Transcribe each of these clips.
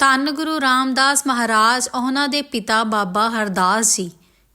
ਧੰਨ ਗੁਰੂ ਰਾਮਦਾਸ ਮਹਾਰਾਜ, ਉਹਨਾਂ ਦੇ ਪਿਤਾ ਬਾਬਾ ਹਰਦਾਸ ਜੀ।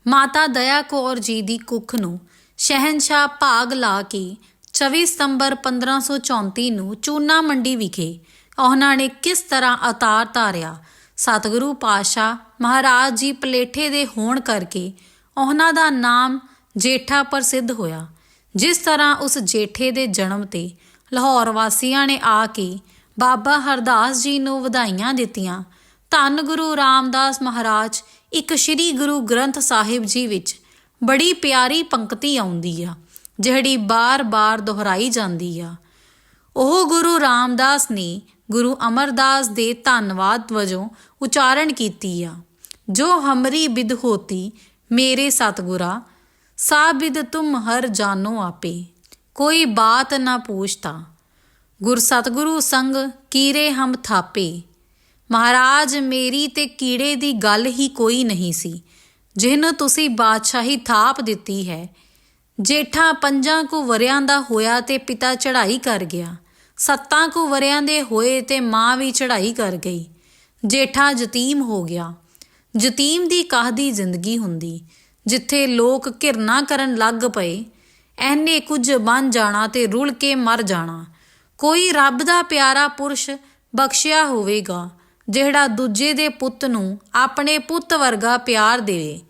ਮਾਤਾ ਦਇਆ ਕੌਰ ਜੀ ਦੀ ਕੁੱਖ ਨੂੰ ਸ਼ਹਿਨशाह ਭਾਗ ਲਾ ਕੇ 24 ਸਤੰਬਰ 1534 ਨੂੰ ਚੂਨਾ ਮੰਡੀ ਵਿਖੇ ਉਹਨਾਂ ਨੇ ਕਿਸ ਤਰ੍ਹਾਂ ਅਤਾਰ ਧਾਰਿਆ? ਸਤਿਗੁਰੂ ਪਾਤਸ਼ਾਹ ਮਹਾਰਾਜ ਜੀ ਪਲੇਠੇ ਦੇ ਹੋਣ ਕਰਕੇ ਉਹਨਾਂ ਦਾ ਨਾਮ ਜੇਠਾ ਪ੍ਰਸਿੱਧ ਹੋਇਆ। ਜਿਸ ਤਰ੍ਹਾਂ ਉਸ ਜੇਠੇ ਦੇ ਜਨਮ ਤੇ ਲਾਹੌਰ ਵਾਸੀਆਂ ਨੇ ਆ ਕੇ ਬਾਬਾ ਹਰਦਾਸ ਜੀ ਨੂੰ ਵਧਾਈਆਂ ਦਿੱਤੀਆਂ। ਧੰਨ ਗੁਰੂ ਰਾਮਦਾਸ ਮਹਾਰਾਜ, ਇੱਕ ਸ੍ਰੀ ਗੁਰੂ ਗ੍ਰੰਥ ਸਾਹਿਬ ਜੀ ਵਿੱਚ ਬੜੀ ਪਿਆਰੀ ਪੰਕਤੀ ਆਉਂਦੀ ਆ, ਜਿਹੜੀ ਬਾਰ-ਬਾਰ ਦੁਹਰਾਈ ਜਾਂਦੀ ਆ। ਉਹ ਗੁਰੂ ਰਾਮਦਾਸ ਨੇ ਗੁਰੂ ਅਮਰਦਾਸ ਦੇ ਧੰਨਵਾਦ ਵਜੋਂ ਉਚਾਰਨ ਕੀਤੀ ਆ। ਜੋ ਹਮਰੀ ਬਿਦ ਹੋਤੀ, ਮੇਰੇ ਸਤਗੁਰਾ ਸਾਬਿਦ ਤੁਮ ਹਰ ਜਾਨੋ ਆਪੇ, ਕੋਈ ਬਾਤ ਨਾ ਪੂਛਤਾ। ਗੁਰ ਸਤਗੁਰੂ ਸੰਗ ਕੀਰੇ ਹਮ ਥਾਪੇ। ਮਹਾਰਾਜ, ਮੇਰੀ ਤੇ ਕੀੜੇ ਦੀ ਗੱਲ ਹੀ ਕੋਈ ਨਹੀਂ ਸੀ। ਜਿਹਨੂੰ ਤੁਸੀਂ ਬਾਦਸ਼ਾਹੀ ਥਾਪ ਦਿੱਤੀ ਹੈ। ਜੇਠਾ ਪੰਜਾਂ ਕੁ ਵਰਿਆਂ ਦਾ ਹੋਇਆ ਤੇ ਪਿਤਾ ਚੜ੍ਹਾਈ ਕਰ ਗਿਆ। ਸੱਤਾਂ ਕੁ ਵਰਿਆਂ ਦੇ ਹੋਏ ਤੇ ਮਾਂ ਵੀ ਚੜ੍ਹਾਈ ਕਰ ਗਈ। ਜੇਠਾ ਯਤੀਮ ਹੋ ਗਿਆ। ਯਤੀਮ ਦੀ ਕਾਹਦੀ ਜ਼ਿੰਦਗੀ ਹੁੰਦੀ। ਜਿੱਥੇ ਲੋਕ ਘਿਰਨਾ ਕਰਨ ਲੱਗ ਪਏ, ਐਨੇ ਕੁਝ ਬਣ ਜਾਣਾ ਤੇ ਰੁਲ ਕੇ ਮਰ ਜਾਣਾ। ਕੋਈ ਰੱਬ ਦਾ ਪਿਆਰਾ ਪੁਰਸ਼ ਬਖਸ਼ਿਆ ਹੋਵੇਗਾ, ਜਿਹੜਾ ਦੂਜੇ ਦੇ ਪੁੱਤ ਨੂੰ ਆਪਣੇ ਪੁੱਤ ਵਰਗਾ ਪਿਆਰ ਦੇਵੇ।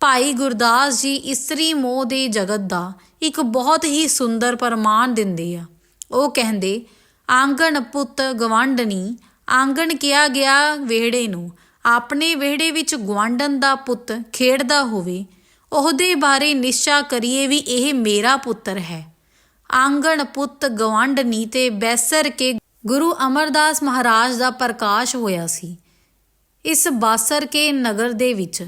ਭਾਈ ਗੁਰਦਾਸ ਜੀ ਇਸਤਰੀ ਮੋਹ ਦੇ ਜਗਤ ਦਾ ਇੱਕ ਬਹੁਤ ਹੀ ਸੁੰਦਰ ਪ੍ਰਮਾਣ ਦਿੰਦੇ ਆ। ਉਹ ਕਹਿੰਦੇ, ਆਂਗਣ ਪੁੱਤ ਗਵਾਂਡਣੀ, ਆਂਗਣ ਕਿਹਾ ਗਿਆ ਵਿਹੜੇ ਨੂੰ, ਆਪਣੇ ਵਿਹੜੇ ਵਿੱਚ ਗਵਾਂਡਨ ਦਾ ਪੁੱਤ ਖੇਡਦਾ ਹੋਵੇ, ਉਹਦੇ ਬਾਰੇ ਨਿਸ਼ਚਾ ਕਰੀਏ ਵੀ ਇਹ ਮੇਰਾ ਪੁੱਤਰ ਹੈ। ਆਂਗਣ ਪੁੱਤ ਗਵਾਂਡਨੀ ਤੇ ਬੈਸਰ ਕੇ ਗੁਰੂ ਅਮਰਦਾਸ ਮਹਾਰਾਜ ਦਾ ਪ੍ਰਕਾਸ਼ ਹੋਇਆ ਸੀ। ਇਸ ਬਾਸਰ ਕੇ ਨਗਰ ਦੇ ਵਿੱਚ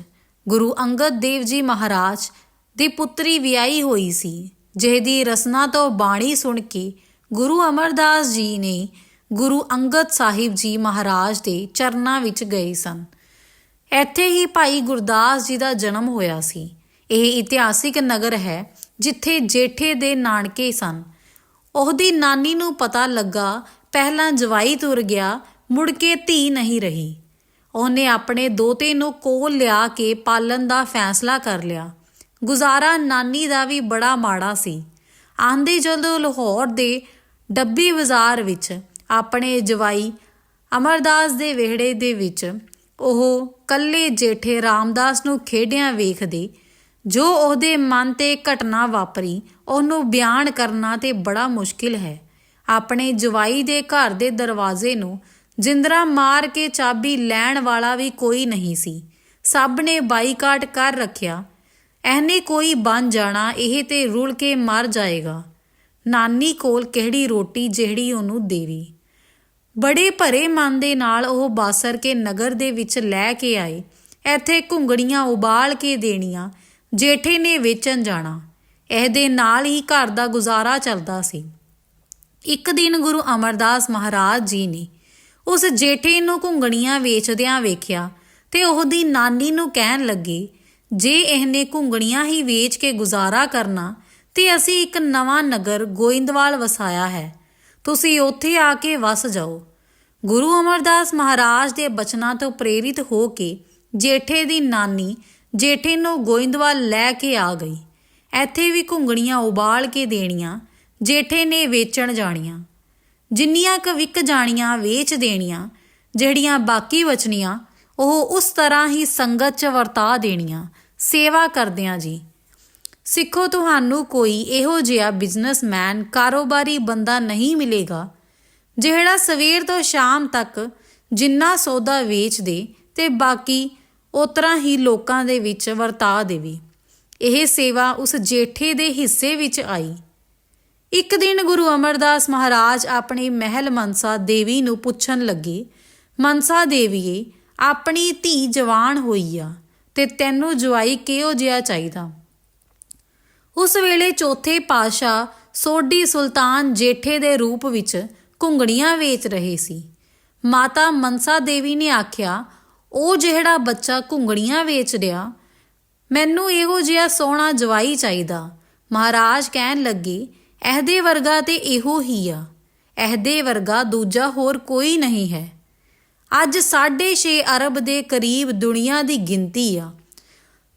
ਗੁਰੂ ਅੰਗਦ ਦੇਵ ਜੀ ਮਹਾਰਾਜ ਦੀ ਪੁੱਤਰੀ ਵਿਆਹੀ ਹੋਈ ਸੀ, ਜਿਹਦੀ ਰਸਨਾ ਤੋਂ ਬਾਣੀ ਸੁਣ ਕੇ ਗੁਰੂ ਅਮਰਦਾਸ ਜੀ ਨੇ ਗੁਰੂ ਅੰਗਦ ਸਾਹਿਬ ਜੀ ਮਹਾਰਾਜ ਦੇ ਚਰਨਾਂ ਵਿੱਚ ਗਏ ਸਨ। ਇੱਥੇ ਹੀ ਭਾਈ ਗੁਰਦਾਸ ਜੀ ਦਾ ਜਨਮ ਹੋਇਆ ਸੀ। ਇਹ ਇਤਿਹਾਸਿਕ ਨਗਰ ਹੈ ਜਿੱਥੇ ਜੇਠੇ ਦੇ ਨਾਨਕੇ ਸਨ। ਉਹਦੀ ਨਾਨੀ ਨੂੰ ਪਤਾ ਲੱਗਾ, ਪਹਿਲਾਂ ਜਵਾਈ ਤੁਰ ਗਿਆ, ਮੁੜ ਕੇ ਧੀ ਨਹੀਂ ਰਹੀ। ਉਹਨੇ ਆਪਣੇ ਦੋਤੇ ਨੂੰ ਕੋਲ ਲਿਆ ਕੇ ਪਾਲਣ ਦਾ ਫੈਸਲਾ ਕਰ ਲਿਆ। ਗੁਜ਼ਾਰਾ ਨਾਨੀ ਦਾ ਵੀ ਬੜਾ ਮਾੜਾ ਸੀ। ਆਂਦੇ ਜਦੋਂ ਲਾਹੌਰ ਦੇ ਡੱਬੀ ਬਾਜ਼ਾਰ ਵਿੱਚ ਆਪਣੇ ਜਵਾਈ ਅਮਰਦਾਸ ਦੇ ਵਿਹੜੇ ਦੇ ਵਿੱਚ ਉਹ ਕੱਲੇ ਜੇਠੇ ਰਾਮਦਾਸ ਨੂੰ ਖੇਡਿਆਂ ਵੇਖਦੇ ਜੋ ਉਹਦੇ ਮਨ ਤੇ ਘਟਨਾ ਵਾਪਰੀ, ਉਹਨੂੰ ਬਿਆਨ ਕਰਨਾ ਤੇ ਬੜਾ ਮੁਸ਼ਕਿਲ ਹੈ। ਆਪਣੇ ਜਵਾਈ ਦੇ ਘਰ ਦੇ ਦਰਵਾਜ਼ੇ ਨੂੰ ਜਿੰਦਰਾ ਮਾਰ ਕੇ ਚਾਬੀ ਲੈਣ ਵਾਲਾ ਵੀ ਕੋਈ ਨਹੀਂ ਸੀ। ਸਭ ਨੇ ਬਾਈਕਾਟ ਕਰ ਰੱਖਿਆ। ਐਨੇ ਕੋਈ ਬਣ ਜਾਣਾ, ਇਹ ਤੇ ਰੁਲ ਕੇ ਮਰ ਜਾਏਗਾ। ਨਾਨੀ ਕੋਲ ਕਿਹੜੀ ਰੋਟੀ ਜਿਹੜੀ ਉਹਨੂੰ ਦੇਵੀ। ਬੜੇ ਭਰੇ ਮਨ ਦੇ ਨਾਲ ਉਹ ਬਾਸਰ ਕੇ ਨਗਰ ਦੇ ਵਿੱਚ ਲੈ ਕੇ ਆਏ। ਇੱਥੇ ਘੁੰਗੜੀਆਂ ਉਬਾਲ ਕੇ ਦੇਣੀਆਂ। ਜੇਠੇ ਨੇ ਵੇਚਣ ਜਾਣਾ। ਇਹਦੇ ਨਾਲ ਹੀ ਘਰ ਦਾ ਗੁਜ਼ਾਰਾ ਚੱਲਦਾ ਸੀ। ਇੱਕ ਦਿਨ ਗੁਰੂ ਅਮਰਦਾਸ ਮਹਾਰਾਜ ਜੀ ਨੇ ਉਸ ਜੇਠੇ ਨੂੰ ਘੁੰਗਣੀਆਂ ਵੇਚਦਿਆਂ ਵੇਖਿਆ ਤੇ ਉਹਦੀ ਨਾਨੀ ਨੂੰ ਕਹਿਣ ਲੱਗੇ, ਜੇ ਇਹਨੇ ਘੁੰਗਣੀਆਂ ਹੀ ਵੇਚ ਕੇ ਗੁਜ਼ਾਰਾ ਕਰਨਾ, ਤੇ ਅਸੀਂ ਇੱਕ ਨਵਾਂ ਨਗਰ ਗੋਇੰਦਵਾਲ ਵਸਾਇਆ ਹੈ। ਤੁਸੀਂ ਉੱਥੇ ਆ ਕੇ ਵਸ ਜਾਓ। ਗੁਰੂ ਅਮਰਦਾਸ ਮਹਾਰਾਜ ਦੇ ਬਚਨਾਂ ਤੋਂ ਪ੍ਰੇਰਿਤ ਹੋ ਕੇ ਜੇਠੇ ਦੀ ਨਾਨੀ ਜੇਠੇ ਨੂੰ ਗੋਇੰਦਵਾਲ ਲੈ ਕੇ ਆ ਗਈ। ਇੱਥੇ ਵੀ ਘੁੰਗਣੀਆਂ ਉਬਾਲ ਕੇ ਦੇਣੀਆਂ, ਜੇਠੇ ਨੇ ਵੇਚਣ ਜਾਣੀਆਂ। ਜਿੰਨੀਆਂ ਕ ਵਿਕ ਜਾਣੀਆਂ, ਵੇਚ ਦੇਣੀਆਂ। ਜਿਹੜੀਆਂ ਬਾਕੀ ਬਚਣੀਆਂ, ਉਹ ਉਸ ਤਰ੍ਹਾਂ ਹੀ ਸੰਗਤ 'ਚ ਵਰਤਾ ਦੇਣੀਆਂ। ਸੇਵਾ ਕਰਦਿਆਂ ਜੀ। ਸਿੱਖੋ, ਤੁਹਾਨੂੰ ਕੋਈ ਇਹੋ ਜਿਹਾ ਬਿਜ਼ਨਸਮੈਨ ਕਾਰੋਬਾਰੀ ਬੰਦਾ ਨਹੀਂ ਮਿਲੇਗਾ, ਜਿਹੜਾ ਸਵੇਰ ਤੋਂ ਸ਼ਾਮ ਤੱਕ ਜਿੰਨਾ ਸੌਦਾ ਵੇਚ ਦੇ ਤੇ ਬਾਕੀ ਉਸ ਤਰ੍ਹਾਂ ਹੀ ਲੋਕਾਂ ਦੇ ਵਿੱਚ ਵਰਤਾ ਦੇਵੀ। ਇਹ ਸੇਵਾ ਉਸ ਜੇਠੇ ਦੇ ਹਿੱਸੇ ਵਿੱਚ ਆਈ। ਇੱਕ ਦਿਨ ਗੁਰੂ ਅਮਰਦਾਸ ਮਹਾਰਾਜ ਆਪਣੇ ਮਹਿਲ ਮਨਸਾ ਦੇਵੀ ਨੂੰ ਪੁੱਛਣ ਲੱਗੇ, ਮਨਸਾ ਦੇਵੀਏ, ਆਪਣੀ ਧੀ ਜਵਾਨ ਹੋਈ ਆ ਤੇ ਤੈਨੂੰ ਜਵਾਈ ਕਿਹੋ ਜਿਹਾ ਚਾਹੀਦਾ? ਉਸ ਵੇਲੇ ਚੌਥੇ ਪਾਸ਼ਾ ਸੋਢੀ ਸੁਲਤਾਨ ਜੇਠੇ ਦੇ ਰੂਪ ਵਿੱਚ ਘੁੰਗੜੀਆਂ ਵੇਚ ਰਹੇ ਸੀ। ਮਾਤਾ ਮਨਸਾ ਦੇਵੀ ਨੇ ਆਖਿਆ ਉਹ ਜਿਹੜਾ ਬੱਚਾ ਘੁੰਗੜੀਆਂ ਵੇਚ ਰਿਹਾ, ਮੈਨੂੰ ਇਹੋ ਜਿਹਾ ਸੋਹਣਾ ਜਵਾਈ ਚਾਹੀਦਾ। ਮਹਾਰਾਜ ਕਹਿਣ ਲੱਗੇ, ਇਹਦੇ ਵਰਗਾ ਤੇ ਇਹੋ ਹੀ ਆ। ਇਹਦੇ ਵਰਗਾ ਦੂਜਾ ਹੋਰ ਕੋਈ ਨਹੀਂ ਹੈ। ਅੱਜ 6.5 ਅਰਬ ਦੇ ਕਰੀਬ ਦੁਨੀਆ ਦੀ ਗਿਣਤੀ ਆ।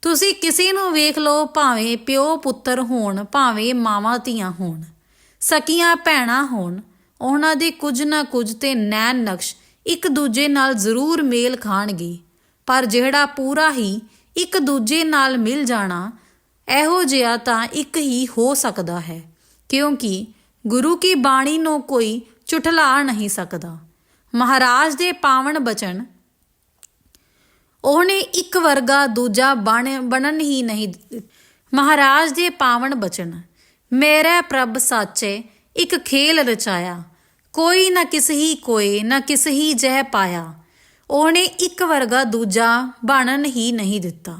ਤੁਸੀਂ ਕਿਸੇ ਨੂੰ ਵੇਖ ਲਓ ਭਾਵੇਂ ਪਿਓ ਪੁੱਤਰ ਹੋਣ, ਭਾਵੇਂ ਮਾਵਾਂ ਧੀਆਂ ਹੋਣ। ਸਕੀਆਂ, ਭੈਣਾਂ ਹੋਣ। ਉਹਨਾਂ ਦੇ ਕੁਝ ਨਾ ਕੁਝ ਤੇ ਨੈਣ ਨਕਸ਼ ਇੱਕ ਦੂਜੇ ਨਾਲ ਜ਼ਰੂਰ ਮੇਲ ਖਾਣਗੇ, ਪਰ ਜਿਹੜਾ ਪੂਰਾ ਹੀ ਇੱਕ ਦੂਜੇ ਨਾਲ ਮਿਲ ਜਾਣਾ, ਇਹੋ ਜਿਹਾ ਤਾਂ ਇੱਕ ਹੀ ਹੋ ਸਕਦਾ ਹੈ, ਕਿਉਂਕਿ ਗੁਰੂ ਕੀ ਬਾਣੀ ਨੂੰ ਕੋਈ ਝੁਠਲਾ ਨਹੀਂ ਸਕਦਾ। ਮਹਾਰਾਜ ਦੇ ਪਾਵਨ ਬਚਨ, ਉਹਨੇ ਇੱਕ ਵਰਗਾ ਦੂਜਾ ਬਣ, ਬਣਨ ਹੀ ਨਹੀਂ ਮਹਾਰਾਜ ਦੇ ਪਾਵਨ ਬਚਨ, ਮੇਰੇ ਪ੍ਰਭ ਸਾਚੇ ਇੱਕ ਖੇਲ ਰਚਾਇਆ ਕੋਈ ਨਾ ਕਿਸ ਹੀ ਕੋਏ, ਨਾ ਕਿਸ ਹੀ ਜਹ ਪਾਇਆ। ਉਹਨੇ ਇੱਕ ਵਰਗਾ ਦੂਜਾ ਬਣਨ ਹੀ ਨਹੀਂ ਦਿੱਤਾ।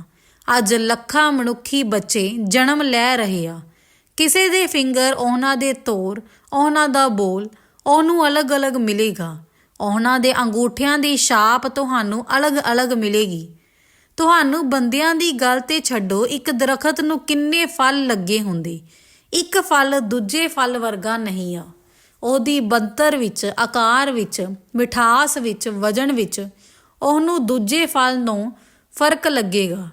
ਅੱਜ ਲੱਖਾਂ ਮਨੁੱਖੀ ਬੱਚੇ ਜਨਮ ਲੈ ਰਹੇ ਆ। ਕਿਸੇ ਦੇ ਫਿੰਗਰ ਉਹਨਾਂ ਦੇ ਤੋਰ, ਉਹਨਾਂ ਦਾ ਬੋਲ, ਉਹਨੂੰ ਅਲੱਗ-ਅਲੱਗ ਮਿਲੇਗਾ। ਉਹਨਾਂ ਦੇ ਅੰਗੂਠਿਆਂ ਦੀ ਛਾਪ ਤੁਹਾਨੂੰ ਅਲੱਗ-ਅਲੱਗ ਮਿਲੇਗੀ। ਤੁਹਾਨੂੰ ਬੰਦਿਆਂ ਦੀ ਗੱਲ ਤੇ ਛੱਡੋ, ਇੱਕ ਦਰਖਤ ਨੂੰ ਕਿੰਨੇ ਫਲ ਲੱਗੇ ਹੁੰਦੇ। ਇੱਕ ਫਲ ਦੂਜੇ ਫਲ ਵਰਗਾ ਨਹੀਂ ਆ। ਉਹਦੀ ਬਣਤਰ ਵਿੱਚ, ਆਕਾਰ ਵਿੱਚ, ਮਿਠਾਸ ਵਿੱਚ, ਵਜਨ ਵਿੱਚ ਉਹਨੂੰ ਦੂਜੇ ਫਲ ਨੂੰ ਫ਼ਰਕ ਲੱਗੇਗਾ।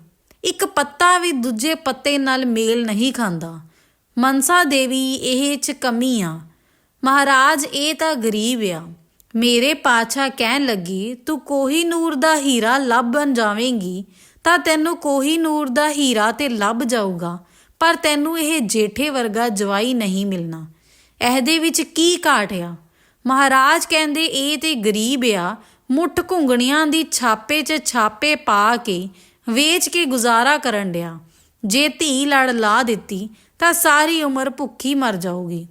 ਇੱਕ ਪੱਤਾ ਵੀ ਦੂਜੇ ਪੱਤੇ ਨਾਲ ਮੇਲ ਨਹੀਂ ਖਾਂਦਾ। ਮਨਸਾ ਦੇਵੀ ਇਹ ਚ ਕਮੀ ਆ। ਮਹਾਰਾਜ, ਇਹ ਤਾਂ ਗਰੀਬ ਆ। ਮੇਰੇ ਪਾਛਾ ਕਹਿਣ ਲੱਗੀ, ਤੂੰ ਕੋਹੀ ਨੂਰ ਦਾ ਹੀਰਾ ਲੱਭਣ ਜਾਵੇਂਗੀ, ਤਾਂ ਤੈਨੂੰ ਕੋਹੀ ਨੂਰ ਦਾ ਹੀਰਾ ਤੇ ਲੱਭ ਜਾਊਗਾ। ਪਰ ਤੈਨੂੰ ਇਹ ਜੇਠੇ ਵਰਗਾ ਜਵਾਈ ਨਹੀਂ ਮਿਲਣਾ। ਇਹਦੇ ਵਿੱਚ ਕੀ ਘਾਟ ਆ? ਮਹਾਰਾਜ ਕਹਿੰਦੇ, ਇਹ ਤੇ ਗਰੀਬ ਆ, ਮੁੱਠ ਘੁੰਗਣੀਆਂ ਦੀ ਛਾਪੇ 'ਚ ਛਾਪੇ ਪਾ ਕੇ ਵੇਚ ਕੇ ਗੁਜ਼ਾਰਾ ਕਰਨ ਡਿਆ। ਜੇ ਧੀ ਲੜ ਲਾ ਦਿੱਤੀ, ਤਾਂ ਸਾਰੀ ਉਮਰ ਭੁੱਖੀ ਮਰ ਜਾਊਗੀ।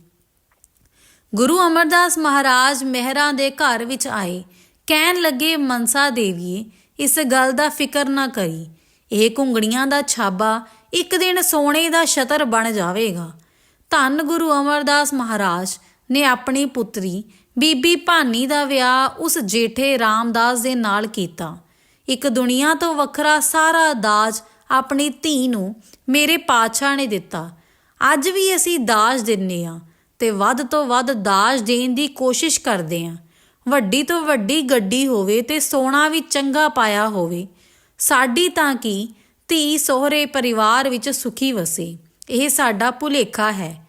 ਗੁਰੂ ਅਮਰਦਾਸ ਮਹਾਰਾਜ ਮਹਿਰਾਂ ਦੇ ਘਰ ਵਿੱਚ ਆਏ। ਕਹਿਣ ਲੱਗੇ, ਮਨਸਾ ਦੇਵੀਏ, ਇਸ ਗੱਲ ਦਾ ਫਿਕਰ ਨਾ ਕਰੀ। ਇਹ ਘੁੰਗੜੀਆਂ ਦਾ ਛਾਬਾ ਇੱਕ ਦਿਨ ਸੋਨੇ ਦਾ ਛਤਰ ਬਣ ਜਾਵੇਗਾ। ਧੰਨ ਗੁਰੂ ਅਮਰਦਾਸ ਮਹਾਰਾਜ ਨੇ ਆਪਣੀ ਪੁੱਤਰੀ, ਬੀਬੀ ਭਾਨੀ ਦਾ ਵਿਆਹ ਉਸ ਜੇਠੇ ਰਾਮਦਾਸ ਦੇ ਨਾਲ ਕੀਤਾ। ਇੱਕ ਦੁਨੀਆ ਤੋਂ ਵੱਖਰਾ ਸਾਰਾ ਦਾਜ ਆਪਣੀ ਧੀ ਨੂੰ ਮੇਰੇ ਪਾਤਸ਼ਾਹ ਨੇ ਦਿੱਤਾ। ਅੱਜ ਵੀ ਅਸੀਂ ਦਾਜ ਦਿੰਨੇ ਆ ਤੇ ਵੱਧ ਤੋਂ ਵੱਧ ਦਾਜ ਦੇਣ ਦੀ ਕੋਸ਼ਿਸ਼ ਕਰਦੇ ਆ। ਵੱਡੀ ਤੋਂ ਵੱਡੀ ਗੱਡੀ ਹੋਵੇ ਤੇ ਸੋਨਾ ਵੀ ਚੰਗਾ ਪਾਇਆ ਹੋਵੇ। ਸਾਡੀ ਤਾਂ ਕੀ ਧੀ ਸੋਹਰੇ ਪਰਿਵਾਰ ਵਿੱਚ ਸੁਖੀ ਵਸੇ। ਇਹ ਸਾਡਾ ਭੁਲੇਖਾ ਹੈ।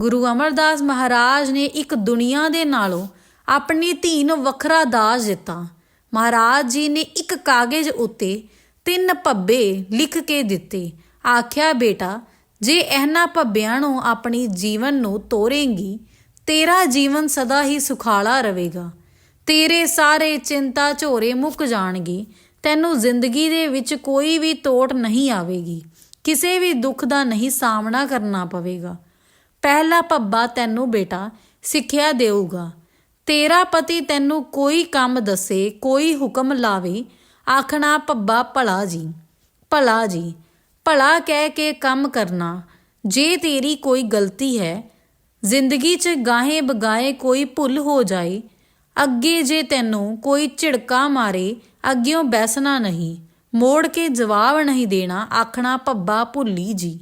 ਗੁਰੂ ਅਮਰਦਾਸ ਮਹਾਰਾਜ ਨੇ ਇੱਕ ਦੁਨੀਆ ਦੇ ਨਾਲੋਂ ਆਪਣੀ ਧੀ ਨੂੰ ਵੱਖਰਾ ਦਾਜ ਦਿੱਤਾ। ਮਹਾਰਾਜ ਜੀ ਨੇ ਇੱਕ ਕਾਗਜ਼ ਉੱਤੇ ਤਿੰਨ ਭੱਬੇ ਲਿਖ ਕੇ ਦਿੱਤੇ। ਆਖਿਆ, ਬੇਟਾ, ਜੇ ਇਹਨਾਂ ਭੱਬਿਆਂ ਨੂੰ ਆਪਣੀ ਜੀਵਨ ਨੂੰ ਤੋਰੇਂਗੀ, ਤੇਰਾ ਜੀਵਨ ਸਦਾ ਹੀ ਸੁਖਾਲਾ ਰਹੇਗਾ। ਤੇਰੇ ਸਾਰੇ ਚਿੰਤਾ ਝੋਰੇ ਮੁੱਕ ਜਾਣਗੇ। ਤੈਨੂੰ ਜ਼ਿੰਦਗੀ ਦੇ ਵਿੱਚ ਕੋਈ ਵੀ ਤੋਟ ਨਹੀਂ ਆਵੇਗੀ। ਕਿਸੇ ਵੀ ਦੁੱਖ ਦਾ ਨਹੀਂ ਸਾਹਮਣਾ ਕਰਨਾ ਪਵੇਗਾ। ਪਹਿਲਾ ਭੱਬਾ ਤੈਨੂੰ ਬੇਟਾ, ਸਿੱਖਿਆ ਦੇਊਗਾ। ਤੇਰਾ ਪਤੀ ਤੈਨੂੰ ਕੋਈ ਕੰਮ ਦੱਸੇ, ਕੋਈ ਹੁਕਮ ਲਾਵੇ, ਆਖਣਾ, ਭੱਬਾ, ਭਲਾ ਜੀ ਭਲਾ ਜੀ, ਭਲਾ ਕਹਿ ਕੇ ਕੰਮ ਕਰਨਾ, ਜੇ ਤੇਰੀ ਕੋਈ ਗਲਤੀ ਹੈ, ਜ਼ਿੰਦਗੀ 'ਚ ਗਾਹੇ ਬਗਾਏ ਕੋਈ ਭੁੱਲ ਹੋ ਜਾਏ, ਅੱਗੇ ਜੇ ਤੈਨੂੰ ਕੋਈ ਝਿੜਕਾ ਮਾਰੇ, ਅੱਗਿਓਂ ਬੈਸਣਾ ਨਹੀਂ। ਮੋੜ ਕੇ ਜਵਾਬ ਨਹੀਂ ਦੇਣਾ, ਆਖਣਾ, ਭੱਬਾ, ਭੁੱਲੀ ਜੀ।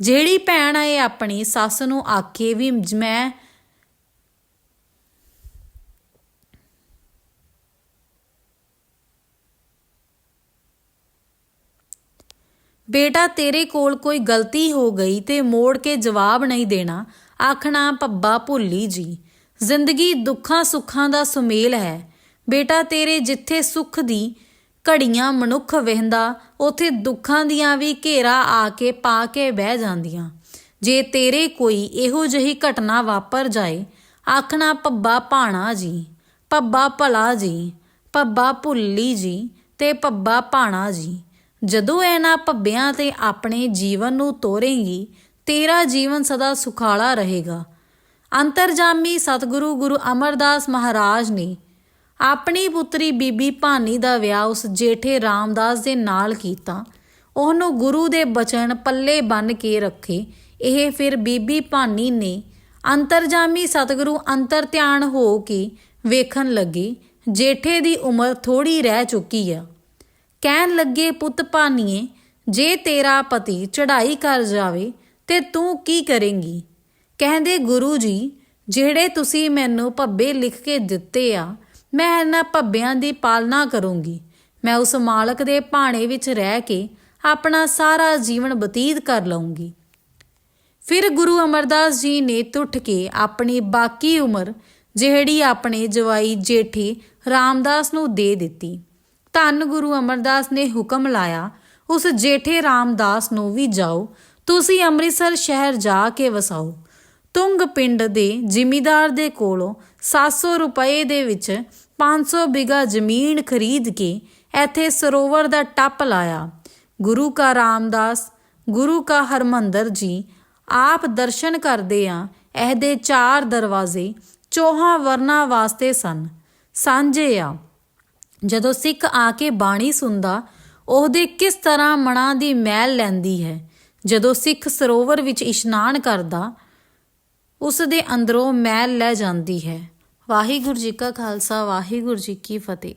ਜਿਹੜੀ ਭੈਣ ਆਏ ਆਪਣੀ, ਸੱਸ ਨੂੰ ਆਖੇ ਵੀ ਮੈਂ ਬੇਟਾ, ਤੇਰੇ ਕੋਲ ਕੋਈ ਗਲਤੀ ਹੋ ਗਈ ਤੇ ਮੋੜ ਕੇ ਜਵਾਬ ਨਹੀਂ ਦੇਣਾ, ਆਖਣਾ ਪੱਬਾ ਭੁੱਲੀ ਜੀ। ਜ਼ਿੰਦਗੀ ਦੁੱਖਾਂ ਸੁੱਖਾਂ ਦਾ ਸੁਮੇਲ ਹੈ। ਬੇਟਾ, ਤੇਰੇ ਜਿੱਥੇ ਸੁੱਖ ਦੀ ਘੜੀਆਂ ਮਨੁੱਖ ਵਹਿੰਦਾ ਉਥੇ ਦੁੱਖਾਂ ਦੀਆਂ ਵੀ ਘੇਰਾ ਆ ਕੇ ਪਾ ਕੇ ਬਹਿ ਜਾਂਦੀਆਂ। ਜੇ ਤੇਰੇ ਕੋਈ ਇਹੋ ਜਿਹੀ ਘਟਨਾ ਵਾਪਰ ਜਾਏ, ਆਖਣਾ ਪੱਬਾ ਭਾਣਾ ਜੀ ਪੱਬਾ ਭਲਾ ਜੀ ਪੱਬਾ ਭੁੱਲੀ ਜੀ ਤੇ ਪੱਬਾ ਭਾਣਾ ਜੀ, ਜਦੋਂ ਇਹਨਾਂ ਪੱਬਿਆਂ ਤੇ ਆਪਣੇ ਜੀਵਨ ਨੂੰ ਤੋਰੇਂਗੀ, ਤੇਰਾ ਜੀਵਨ ਸਦਾ ਸੁਖਾਲਾ ਰਹੇਗਾ। ਅੰਤਰਜਾਮੀ ਸਤਿਗੁਰੂ ਗੁਰੂ ਅਮਰਦਾਸ ਮਹਾਰਾਜ ਨੇ ਆਪਣੀ ਪੁੱਤਰੀ ਬੀਬੀ ਭਾਨੀ ਦਾ ਵਿਆਹ ਉਸ ਜੇਠੇ ਰਾਮਦਾਸ ਦੇ ਨਾਲ ਕੀਤਾ। ਉਹਨੂੰ ਗੁਰੂ ਦੇ ਬਚਨ ਪੱਲੇ ਬੰਨ ਕੇ ਰੱਖੇ। ਇਹ ਫਿਰ ਬੀਬੀ ਭਾਨੀ ਨੇ ਅੰਤਰਜਾਮੀ ਸਤਿਗੁਰੂ ਅੰਤਰ ਧਿਆਨ ਹੋ ਕੇ ਵੇਖਣ ਲੱਗੇ। ਜੇਠੇ ਦੀ ਉਮਰ ਥੋੜੀ ਰਹਿ ਚੁੱਕੀ ਆ। ਕਹਿਣ ਲੱਗੇ, ਪੁੱਤ ਭਾਨੀਏ, ਜੇ ਤੇਰਾ ਪਤੀ ਚੜ੍ਹਾਈ ਕਰ ਜਾਵੇ, ਤੇ ਤੂੰ ਕੀ ਕਰੇਂਗੀ? ਕਹਿੰਦੇ, ਗੁਰੂ ਜੀ, ਜਿਹੜੇ ਤੁਸੀਂ ਮੈਨੂੰ ਭੱਬੇ ਲਿਖ ਕੇ ਦਿੱਤੇ ਆ ਮੈਂ ਇਹਨਾਂ ਭੱਬਿਆਂ ਦੀ ਪਾਲਣਾ ਕਰੂੰਗੀ। ਮੈਂ ਉਸ ਮਾਲਕ ਦੇ ਭਾਣੇ ਵਿੱਚ ਰਹਿ ਕੇ ਆਪਣਾ ਸਾਰਾ ਜੀਵਨ ਬਤੀਤ ਕਰ ਲਵਾਂਗੀ ਫਿਰ ਗੁਰੂ ਅਮਰਦਾਸ ਜੀ ਨੇ ਟੁੱਟ ਕੇ ਆਪਣੀ ਬਾਕੀ ਉਮਰ, ਜਿਹੜੀ ਆਪਣੇ ਜਵਾਈ ਜੇਠੀ ਰਾਮਦਾਸ ਨੂੰ ਦੇ ਦਿੱਤੀ। ਧੰਨ ਗੁਰੂ ਅਮਰਦਾਸ ਨੇ ਹੁਕਮ ਲਾਇਆ, ਉਸ ਜੇਠੇ ਰਾਮਦਾਸ ਨੂੰ ਵੀ ਜਾਓ, ਤੁਸੀਂ ਅੰਮ੍ਰਿਤਸਰ ਸ਼ਹਿਰ ਜਾ ਕੇ ਵਸਾਓ। ਤੁੰਗ ਪਿੰਡ ਦੇ ਜ਼ਿਮੀਦਾਰ ਦੇ ਕੋਲੋਂ 700 ਰੁਪਏ ਦੇ ਵਿੱਚ 500 ਬਿਗਾ ਜ਼ਮੀਨ ਖਰੀਦ ਕੇ ਇੱਥੇ ਸਰੋਵਰ ਦਾ ਟੱਪ ਲਾਇਆ। ਗੁਰੂ ਕਾ ਰਾਮਦਾਸ, ਗੁਰੂ ਕਾ ਹਰਮੰਦਰ ਜੀ, ਆਪ ਦਰਸ਼ਨ ਕਰਦੇ ਆ, ਇਹਦੇ ਚਾਰ ਦਰਵਾਜ਼ੇ ਚੌਹਾਂ ਵਰਨਾ ਵਾਸਤੇ ਸਨ। ਸਾਂਝੇ ਆ। ਜਦੋਂ ਸਿੱਖ ਆ ਕੇ ਬਾਣੀ ਸੁਣਦਾ, ਉਹਦੇ ਕਿਸ ਤਰ੍ਹਾਂ ਮਨਾਂ ਦੀ ਮੈਲ ਲੈਂਦੀ ਹੈ? ਜਦੋਂ ਸਿੱਖ ਸਰੋਵਰ ਵਿੱਚ ਇਸ਼ਨਾਨ ਕਰਦਾ ਉਸ ਦੇ ਅੰਦਰੋਂ ਮੈਲ ਲੈ ਜਾਂਦੀ ਹੈ। ਵਾਹਿਗੁਰੂ ਜੀ ਕਾ ਖਾਲਸਾ, ਵਾਹਿਗੁਰੂ ਜੀ ਕੀ ਫਤਿਹ।